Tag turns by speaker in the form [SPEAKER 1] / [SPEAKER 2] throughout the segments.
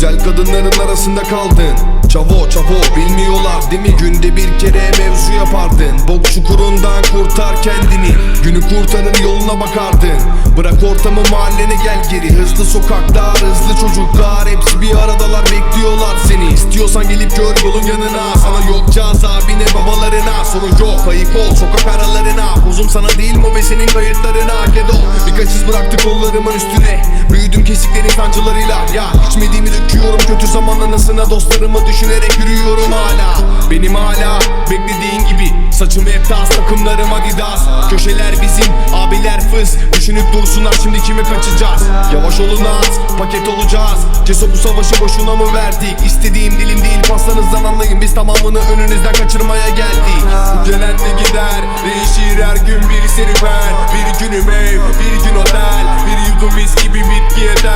[SPEAKER 1] kadınların arasında kaldın. Çavo çavo bilmiyorlar değil mi? Günde bir kere mevzu yapardın. Bok çukurundan kurtar kendini. Günü kurtarır yoluna bakardın. Bırak ortamı mahallene gel geri. Hızlı sokaklar hızlı çocuklar. Hepsi bir aradalar bekliyorlar seni. İstiyorsan gelip gör yolun yanına. Sana yok caz abine babalarına. Sorun yok kayıp ol sokak aralarına. Uzun sana değil mi ve senin kayıtlarına? Gedo Birkaç iz bıraktı kollarımın üstüne. Büyüdüm kesiklerin sancılarıyla. Ya içmediğimi döküyorum kötü zaman anasına Dostlarımı düşünerek yürüyorum hala. Benim hala beklediğin gibi Saçım hep tas takımlarım adidas. Köşeler bizim abiler fıs. Düşünüp dursunlar şimdi kime kaçacağız? Yavaş olun az paket olacağız. Ceso bu savaşı boşuna mı verdik? İstediğim dilim değil paslarınızdan anlayın. Biz tamamını önünüzden kaçırmaya geldik. Gelen de gider Değişir her gün biri serüven. Bir günüm ev bir gün otel. Bir yudum mis gibi bitki eder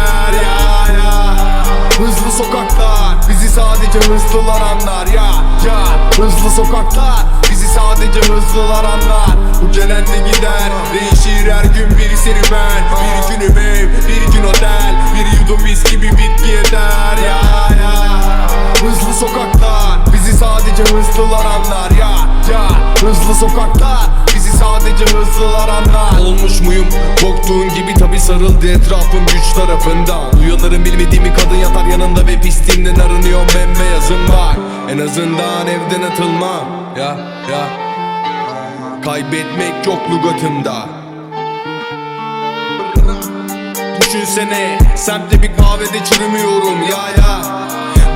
[SPEAKER 1] sadece hızlılar anlar ya ya. Hızlı sokaklar bizi sadece hızlılar anlar. Bu gelen de gider değişir her gün biri serüven Bir günüm ev bir gün otel Bir yudum mis gibi bitki eder ya ya. Hızlı sokaklar bizi sadece hızlılar anlar ya ya. Hızlı sokaklar bizi sadece hızlılar anlar. Olmuş muyum? Korktuğun gibi tabi sarıldı etrafım güç tarafından Uyanırım bilmediğimi azından evden atılmam ya ya. Kaybetmek yok lügatımda Düşünsene semtte bir kahvede çürümüyorum ya ya.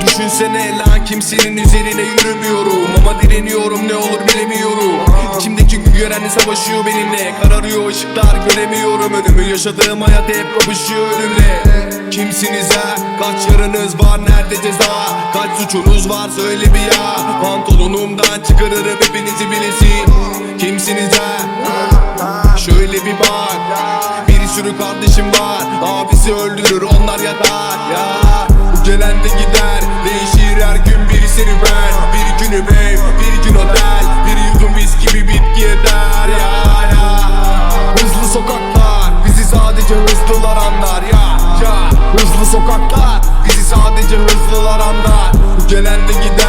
[SPEAKER 1] Düşünsene lan kimsenin üzerine yürümüyorum. Ama direniyorum ne olur bilemiyorum. İçimdeki görenle savaşıyor benimle. Kararıyor ışıklar göremiyorum. Önümü Yaşadığım hayat hep kapışıyor ölümle Kimsiniz ha? Kaç yarınız var? Nerede ceza? Suçunuz var? Söyle bir ya. Pantolonumdan çıkarırım hepinizi bilesin Kimsiniz ha? Şöyle bir bak. Bir sürü kardeşim var. Abisi öldürür onlar yatar. Ya. Gelen de gider Değişir her gün biri serüven Bir günüm ev bir gün otel Bir yudum mis gibi bitki eder. Ya ya. Hızlı sokaklar bizi sadece hızlılar anlar. Ya ya. Hızlı sokaklar gelen de gider